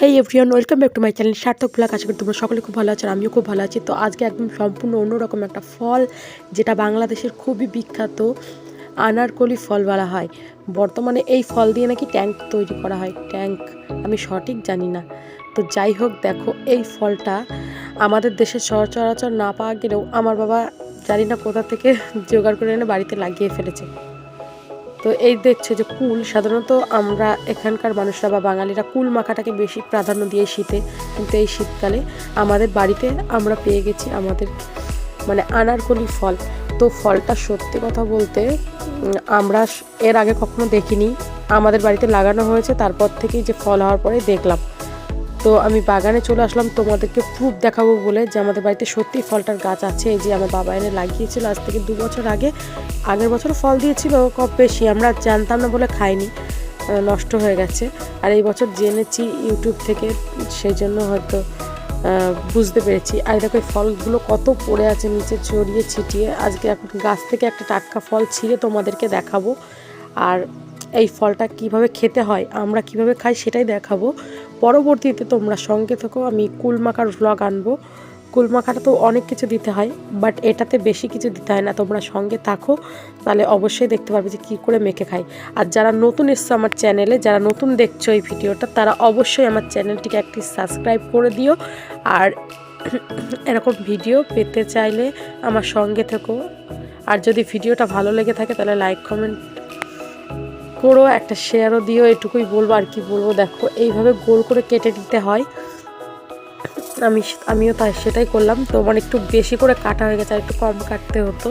Hey everyone welcome back to my channel Sarthak blog আশা করি তোমরা সকলে খুব ভালো আছো আর আমিও খুব ভালো আছি। তো আজকে একদম সম্পূর্ণ অন্যরকম একটা ফল, যেটা বাংলাদেশের খুবই বিখ্যাত আনারকলি ফল বলা হয়। বর্তমানে এই ফল দিয়ে নাকি ট্যাঙ্ক তৈরি করা হয়। ট্যাঙ্ক, আমি সঠিক জানি না। তো যাই হোক, দেখো এই ফলটা আমাদের দেশে সচরাচর না পাওয়া গেলেও আমার বাবা জানি না কোথা থেকে জোগাড় করে এনে বাড়িতে লাগিয়ে ফেলেছে। তো এই দেখছে যে কুল, সাধারণত আমরা এখানকার মানুষরা বা বাঙালিরা কুল মাখাটাকে বেশি প্রাধান্য দিয়ে শীতে, কিন্তু এই শীতকালে আমাদের বাড়িতে আমরা পেয়ে গেছি আমাদের মানে আনারকলি ফল। তো ফলটা সত্যি কথা বলতে আমরা এর আগে কখনো দেখিনি। আমাদের বাড়িতে লাগানো হয়েছে, তারপর থেকেই যে ফল হওয়ার পরে দেখলাম। তো আমি বাগানে চলে আসলাম। তোমাদেরকে প্রুফ দেখাবো বলে যে আমাদের বাড়িতে সত্যি ফলটার গাছ আছে। এই যে আমার বাবা এনে লাগিয়েছিল আজ থেকে দু বছর আগে। আগের বছর ফল দিয়েছিল, কম বেশি আমরা জানতাম না বলে খাইনি। নষ্ট হয়ে গেছে। আর এই বছর জেনেছি ইউটিউব থেকে, সেই জন্য হয়তো বুঝতে পেরেছি। আর দেখো, এই ফলগুলো কত পড়ে আছে, নিচে ছড়িয়ে ছিটিয়ে। আজকে এখন গাছ থেকে একটা টাটকা ফল ছিঁড়ে তোমাদেরকে দেখাবো। আর এই ফলটা কীভাবে খেতে হয়, আমরা কীভাবে খাই সেটাই দেখাবো। পরবর্তীতে তোমরা সঙ্গে থেকো, আমি কুলমাখার ভ্লগ আনব। কুলমাখাটা তো অনেক কিছু দিতে হয় বাট এটাতে বেশি কিছু দিতে হয় না, তোমরা সঙ্গে থাকো, তাহলে অবশ্যই দেখতে পারবে যে কী করে মেখে খাই। আর যারা নতুন এসছো আমার চ্যানেলে যারা নতুন দেখছ এই ভিডিওটা, তারা অবশ্যই আমার চ্যানেলটিকে একটি সাবস্ক্রাইব করে দিও। আর এরকম ভিডিও পেতে চাইলে আমার সঙ্গে থেকো। আর যদি ভিডিওটা ভালো লেগে থাকে, তাহলে লাইক কমেন্ট করো একটা শেয়ারও দিও, এটুকুই বলব আর কি বলব। দেখো, এইভাবে গোল করে কেটে দিতে হয়। আমি আমিও তাই, সেটাই করলাম। তো মানে একটু বেশি করে কাটা হয়ে গেছে আর একটু কম কাটতে হতো।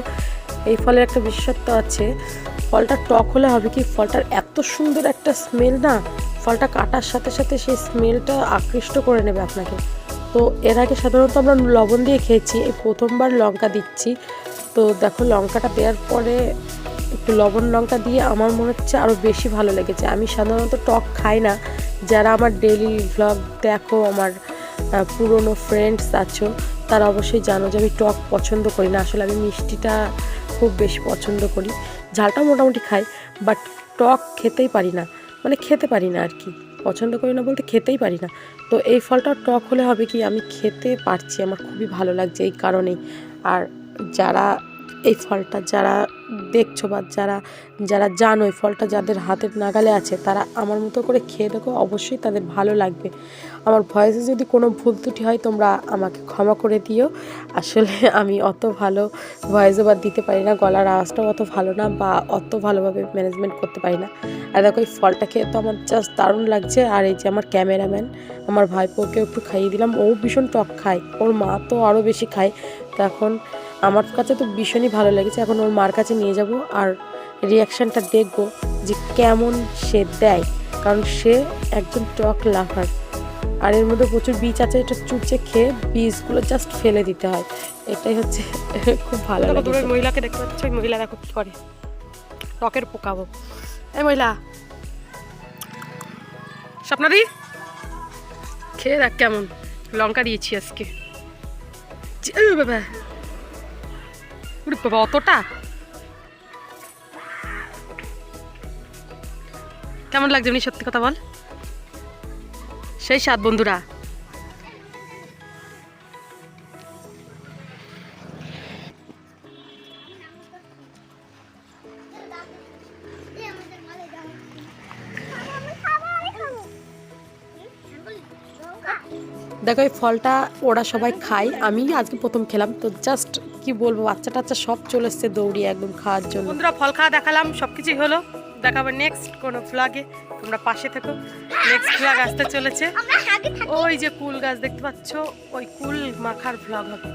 এই ফলের একটা বিশেষত্ব আছে, ফলটা টক হলে হবে কি, ফলটার এত সুন্দর একটা স্মেল না, ফলটা কাটার সাথে সাথে সেই স্মেলটা আকৃষ্ট করে নেবে আপনাকে। তো এর আগে সাধারণত আমরা লবণ দিয়ে খেয়েছি, এই প্রথমবার লঙ্কা দিচ্ছি। তো দেখো, লঙ্কাটা দেওয়ার পরে একটু লবণ, লঙ্কা দিয়ে আমার মনে হচ্ছে আরও বেশি ভালো লেগেছে। আমি সাধারণত টক খাই না। যারা আমার ডেলি ভ্লগ দেখো, আমার পুরনো ফ্রেন্ডস আছো, তারা অবশ্যই জানো যে আমি টক পছন্দ করি না। আসলে আমি মিষ্টিটা খুব বেশি পছন্দ করি। ঝালটা মোটামুটি খাই বাট টক খেতেই পারি না। মানে খেতে পারি না আর কি পছন্দ করি না বলতে খেতেই পারি না। তো এই ফলটা টক হলে হবে কি? আমি খেতে পারছি। আমার খুবই ভালো লাগছে এই কারণেই। আর যারা এই ফলটা যারা দেখছ বা যারা যারা জানো এই ফলটা যাদের হাতের নাগালে আছে, তারা আমার মতো করে খেয়ে দেখো, অবশ্যই তাদের ভালো লাগবে। আমার ভয়েসে যদি কোনো ভুল ত্রুটি হয়, তোমরা আমাকে ক্ষমা করে দিও। আসলে আমি অত ভালো ভয়েস ওভার দিতে পারি না, গলার আওয়াজটাও অত ভালো না বা অত ভালোভাবে ম্যানেজমেন্ট করতে পারি না। আর দেখো, এই ফলটা খেয়ে তো আমার জাস্ট দারুণ লাগছে। আর এই যে আমার ক্যামেরাম্যান আমার ভাইপোকে একটু খাইয়ে দিলাম। ও ভীষণ টক খায়। ওর মা তো আরও বেশি খায়। তো এখন আমার কাছে তো ভীষণই ভালো লেগেছে। এখন ওর মার কাছে নিয়ে যাব আর রিয়াকশানটা দেখব যে কেমন সে দেয়। কারণ সে একজন টক লাভার। আর এর মধ্যে প্রচুর বীজ আছে এটা চুপচে খেয়ে বীজগুলো জাস্ট ফেলে দিতে হয়। এটাই হচ্ছে খুব ভালো লাগে দূরের মহিলাকে দেখতে পাচ্ছ ওই মহিলা দেখো কি করে। টকের পোকাবো। এই মহিলা। স্বপ্নাদি খেয়ে দেখ কেমন। লঙ্কা দিয়েছি আজকে। বাবা। বাবা অতটা। কেমন লাগছে এমনি সত্যি কথা বল? সেই সাত বন্ধুরা। দেখো এই ফলটা ওরা সবাই খায়। আমি আজকে প্রথম খেলাম তো জাস্ট কি বলব বাচ্চা টাচ্চা সব চলে এসছে দৌড়িয়ে একদম খাওয়ার জন্য। বন্ধুরা ফল খাওয়া দেখালাম সব কিছুই হলো। দেখাবো নেক্সট কোনো ফ্লাগে তোমরা পাশে থেকো নেক্সট ফ্লাগ আসতে চলেছে ওই যে কুল গাছ দেখতে পাচ্ছ ওই কুল মাখার ফ্লাগ হবে